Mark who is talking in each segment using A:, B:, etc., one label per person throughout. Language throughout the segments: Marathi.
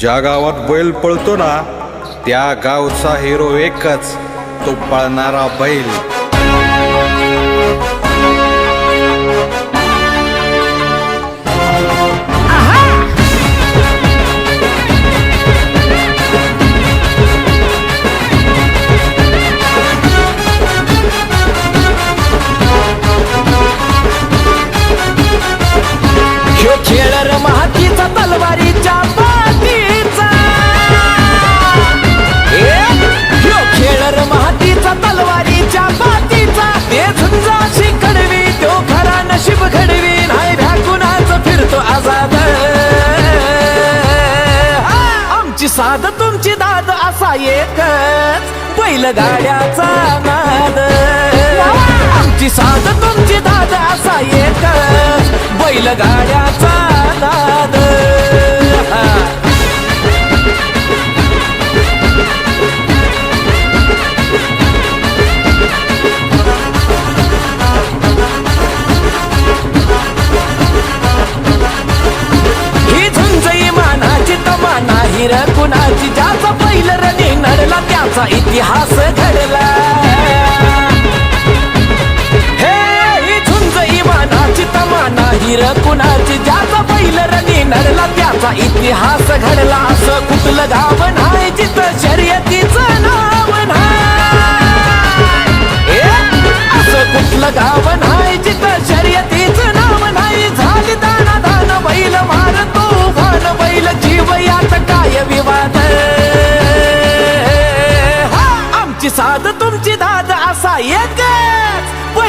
A: ज्या गावात बैल पळतो ना त्या गावचा हिरो एकच तो पळणारा बैल.
B: साध तुमची दाद असा एकच. बैलगाड्याचा नाद. आमची साध तुमची दाद असा एकच. बैलगाड्याचा कोणाची ज्याचा पहिलं रणी नडला त्याचा इतिहास घडला. हे झुंज इमानाची तमाना हिर कुणाची ज्याचा पहिलं रणी नडला त्याचा इतिहास घडला. असं कुठलं गाव नाही जिथं शर्यतीचं नाव.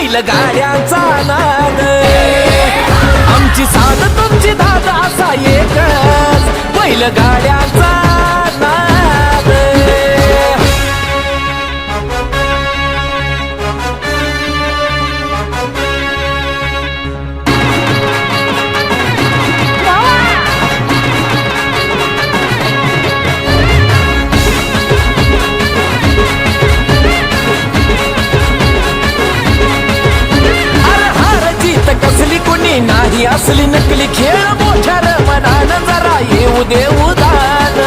B: बैल गाड्यांचा नाद आमची साध तुमची दादा असा एकच. बैल गाड्या असली नकली खेळ मोठ्या मनान जरा येऊ दे उदान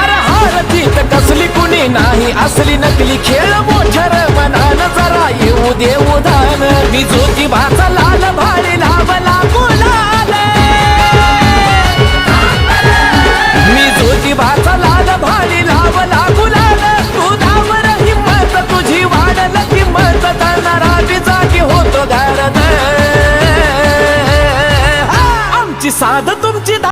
B: अरे हार तर कसली कुणी नाही असली नकली खेळ मोठ्या मनान जरा येऊ दे उदान मी ज्योतिबाचा होतो गारद आमची साध तुमची दा-